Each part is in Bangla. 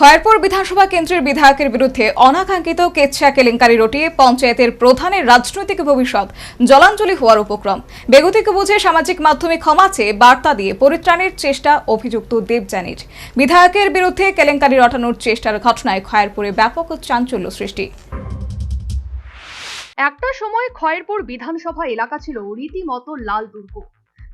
খয়েরপুর বিধানসভা কেন্দ্রের বিধায়কের বিরুদ্ধে অনাকাঙ্ক্ষিত কেচ্ছা কেলেঙ্কারি রটিয়ে পঞ্চায়েতের প্রধানের রাজনৈতিক ভবিষ্যৎ জলাঞ্জলি হওয়ার উপক্রম। বেগতিকে বুঝে সামাজিক মাধ্যমে ক্ষমা চেয়ে বার্তা দিয়ে পরিত্রাণের চেষ্টা, অভিযুক্ত দেবযানীর। বিধায়কের বিরুদ্ধে কেলেঙ্কারি রটানোর চেষ্টার ঘটনায় খয়েরপুরে ব্যাপক চাঞ্চল্য সৃষ্টি। একটা সময় খয়েরপুর বিধানসভা এলাকা ছিল রীতিমতো লাল দুর্গ।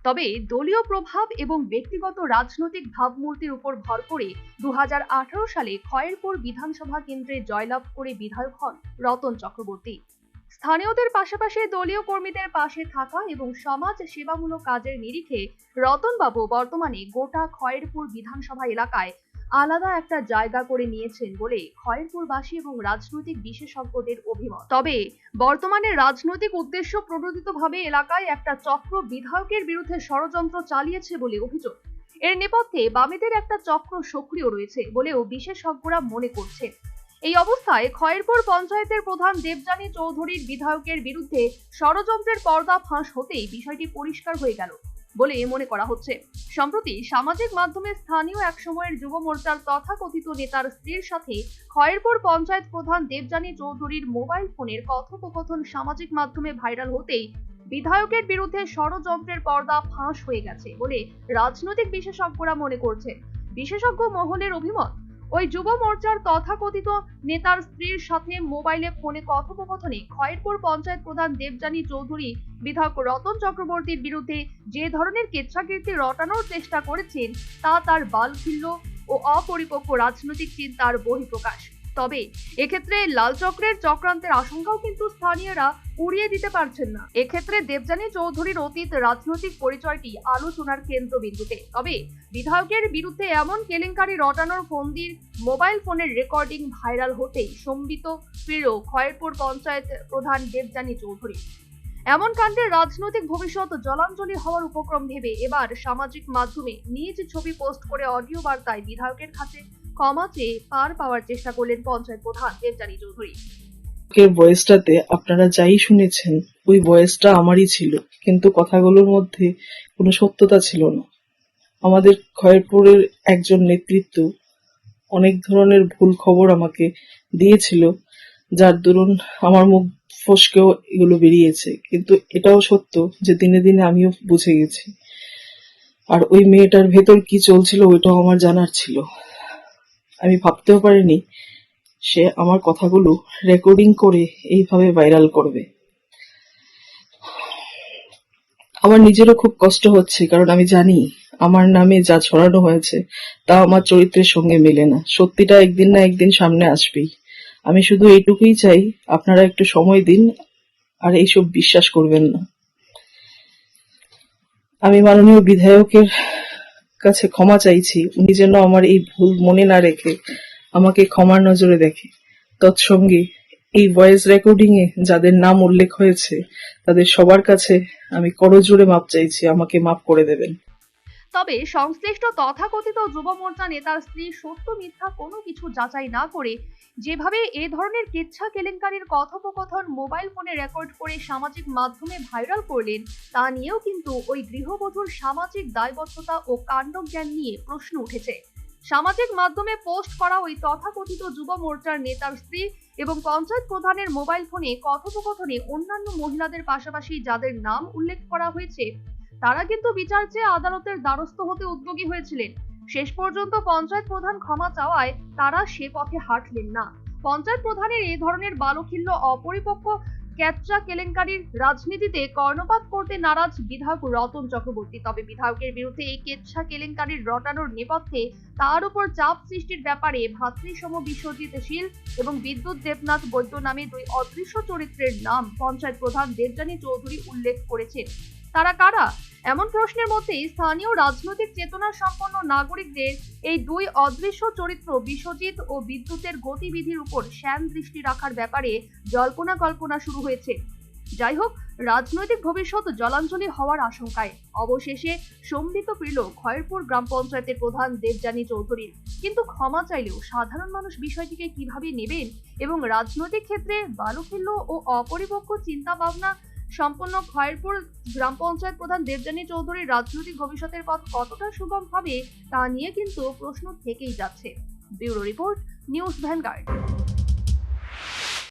তবে দলীয় প্রভাব এবং ব্যক্তিগত রাজনৈতিক ভাবমূর্তির উপর ভর করে দু হাজার আঠারো সালে খয়েরপুর বিধানসভা কেন্দ্রে জয়লাভ করে বিধায়ক হন রতন চক্রবর্তী। স্থানীয়দের পাশাপাশি দলীয় কর্মীদের পাশে থাকা এবং সমাজ সেবামূলক কাজের নিরিখে রতনবাবু বর্তমানে গোটা খয়েরপুর বিধানসভা এলাকায় আলাদা একটা জায়গা করে নিয়েছেন বলে খয়েরপুরবাসী এবং রাজনৈতিক বিশেষজ্ঞদের অভিমত। তবে বর্তমানে রাজনৈতিক উদ্দেশ্য প্রণোদিতভাবে এলাকায় একটা চক্র বিধায়কের বিরুদ্ধে ষড়যন্ত্র চালিয়েছে বলে অভিযোগ। এর নেপথ্যে বামেদের একটা চক্র সক্রিয় রয়েছে বলেও বিশেষজ্ঞরা মনে করছেন। এই অবস্থায় খয়েরপুর পঞ্চায়েতের প্রধান দেবযানী চৌধুরীর বিধায়কের বিরুদ্ধে ষড়যন্ত্রের পর্দা ফাঁস হতেই বিষয়টি পরিষ্কার হয়ে গেল। বলে মনে করা হচ্ছে। সম্প্রতি সামাজিক মাধ্যমে স্থানীয় এক সময়ের যুব মোর্চার তথাকথিত নেতার স্ত্রীর সাথে খয়েরপুর পঞ্চায়েত প্রধান দেবযানী চৌধুরীর মোবাইল ফোনের কথোপকথন সামাজিক মাধ্যমে ভাইরাল হতেই বিধায়কের বিরুদ্ধে ষড়যন্ত্রের পর্দা ফাঁস হয়ে গেছে বলে রাজনৈতিক বিশেষজ্ঞরা মনে করছে বিশেষজ্ঞ মহলের অভিমত ওই যুব মোর্চার তথাকথিত নেতার স্ত্রীর সাথে মোবাইলে ফোনে কথোপকথনে খয়েরপুর পঞ্চায়েত প্রধান দেবজানী চৌধুরী, বিধায়ক রতন চক্রবর্তীর বিরুদ্ধে যে ধরনের কেচ্ছাকীর্তি রটানোর চেষ্টা করেছেন, তা তার বালখিল্য ও অপরিপক্ক রাজনৈতিক চিন্তার বহিঃপ্রকাশ। তবে এক্ষেত্রে লাল চক্রের চক্রান্তের আশঙ্কাও কিন্তু স্থানীয়রা উড়িয়ে দিতে পারছেন না। এক্ষেত্রে দেবযানী চৌধুরীর অতীত রাজনৈতিক পরিচয়টি আলোচনার কেন্দ্রবিন্দুতে। তবে বিধায়কের বিরুদ্ধে এমন কেলেঙ্কারি রটানোর ফন্দির মোবাইল ফোনের রেকর্ডিং ভাইরাল হতেই সম্বিত ফিরল খয়েরপুর পঞ্চায়েত প্রধান দেবযানী চৌধুরী। এমন কাণ্ডের রাজনৈতিক ভবিষ্যৎ জলাঞ্জলি হওয়ার উপক্রম ভেবে এবার সামাজিক মাধ্যমে নিজ ছবি পোস্ট করে অডিও বার্তায় বিধায়কের কাছে চেয়ে পার পাওয়ার চেষ্টা করলেন পঞ্চায়েত প্রধান দেবযানী চৌধুরী। ভয়েসটাতে আপনারা যাই শুনেছেন, ওই ভয়েসটা আমারই ছিল, কিন্তু কথাগুলোর মধ্যে কোনো সত্যতা ছিল না। আমাদের খয়েরপুরের একজন নেতৃত্ব অনেক ধরনের ভুল খবর আমাকে দিয়েছিল, যার দরুন আমার মুখ ফসকেও এগুলো বেরিয়েছে, কিন্তু এটাও সত্য যে দিনে দিনে আমিও বুঝে গেছি। আর ওই মেয়েটার ভেতর কি চলছিল ওইটাও আমার জানার ছিল। আমি ভাবতেও পারিনি, সে আমার কথাগুলো রেকর্ডিং করে এইভাবে ভাইরাল করবে। আমার নিজেরও খুব কষ্ট হচ্ছে, কারণ আমি জানি আমার নামে যা ছড়ানো হয়েছে তা আমার চরিত্রের সঙ্গে মেলে না। সত্যিটা একদিন না একদিন সামনে আসবেই। আমি শুধু এইটুকুই চাই, আপনারা একটু সময় দিন আর এইসব বিশ্বাস করবেন না। আমি মাননীয় বিধায়কের কাছে ক্ষমা চাইছি। উনি যেন আমার এই ভুল মনে না রেখে আমাকে ক্ষমার নজরে দেখে। তৎসঙ্গে, এই ভয়েস রেকর্ডিং এ যাদের নাম উল্লেখ হয়েছে, তাদের সবার কাছে আমি করজোড়ে মাপ চাইছি, আমাকে মাপ করে দেবেন। তবে সংশ্লিষ্ট তথাকথিত যুব মোর্চা নেতার স্ত্রী সত্য মিথ্যা কোনো কিছু যাচাই না করে যেভাবে এ ধরনের কেচ্ছা কেলেঙ্কারির কথোপকথন মোবাইল ফোনে রেকর্ড করে সামাজিক মাধ্যমে ভাইরাল করলেন, তা নিয়েও কিন্তু ওই গৃহবধূর সামাজিক দায়বদ্ধতা ও কাণ্ডজ্ঞান নিয়ে প্রশ্ন উঠেছে। সামাজিক মাধ্যমে পোস্ট করা ওই তথাকথিত যুব মোর্চার নেতার স্ত্রী এবং পঞ্চায়েত প্রধানের মোবাইল ফোনে কথোপকথনে অন্যান্য মহিলাদের পাশাপাশি যাদের নাম উল্লেখ করা হয়েছে তারা কিন্তু বিচার চেয়ে আদালতের দ্বারস্থ হতে উদ্যোগী হয়েছিলেন। শেষ পর্যন্ত পঞ্চায়েত প্রধান ক্ষমা চাওয়ায় তারা সে পথে হাঁটলেন না। পঞ্চায়েত প্রধানের এই ধরনের বালখিল্য অপরিপক্ক ক্যাচা কেলেঙ্কারির রাজনীতিতে কর্ণপাত করতে নারাজ বিধায়ক রতন চক্রবর্তী। তবে বিধায়কের বিরুদ্ধে এই কেচ্ছা কেলেঙ্কারির রটানোর নেপথ্যে তার উপর চাপ সৃষ্টির ব্যাপারে ভাতৃসম বিশ্বজিৎ শীল এবং বিদ্যুৎ দেবনাথ বৈদ্য নামে দুই অদৃশ্য চরিত্রের নাম পঞ্চায়েত প্রধান দেবযানী চৌধুরী উল্লেখ করেছেন। তারা কারা? এমন প্রশ্নের মধ্যেই স্থানীয় রাজনৈতিক চেতনা সম্পন্ন নাগরিকদের এই দুই অদৃশ্য চরিত্র বিশ্বজিৎ ও বিদ্যুতের গতিবিধির উপর শ্যান দৃষ্টি রাখার ব্যাপারে জল্পনা কল্পনা শুরু হয়েছে। যাই হোক, রাজনৈতিক ভবিষ্যৎ জলাঞ্জলি হওয়ার আশঙ্কায়। অবশেষে সম্মিলিত ফিরল খয়েরপুর গ্রাম পঞ্চায়েতের প্রধান দেবযানী চৌধুরীর কিন্তু ক্ষমা চাইলেও সাধারণ মানুষ বিষয়টিকে কীভাবে নেবেন এবং রাজনৈতিক ক্ষেত্রে বালুখিল্য ও অপরিপক্ক চিন্তা ভাবনা সম্পন্ন খয়েরপুর গ্রাম পঞ্চায়েত প্রধান দেবযানী চৌধুরীর রাজনৈতিক ভবিষ্যতের পথ কতটা সুগম হবে তা নিয়ে কিন্তু প্রশ্ন থেকেই যাচ্ছে। Bureau report, news Vanguard.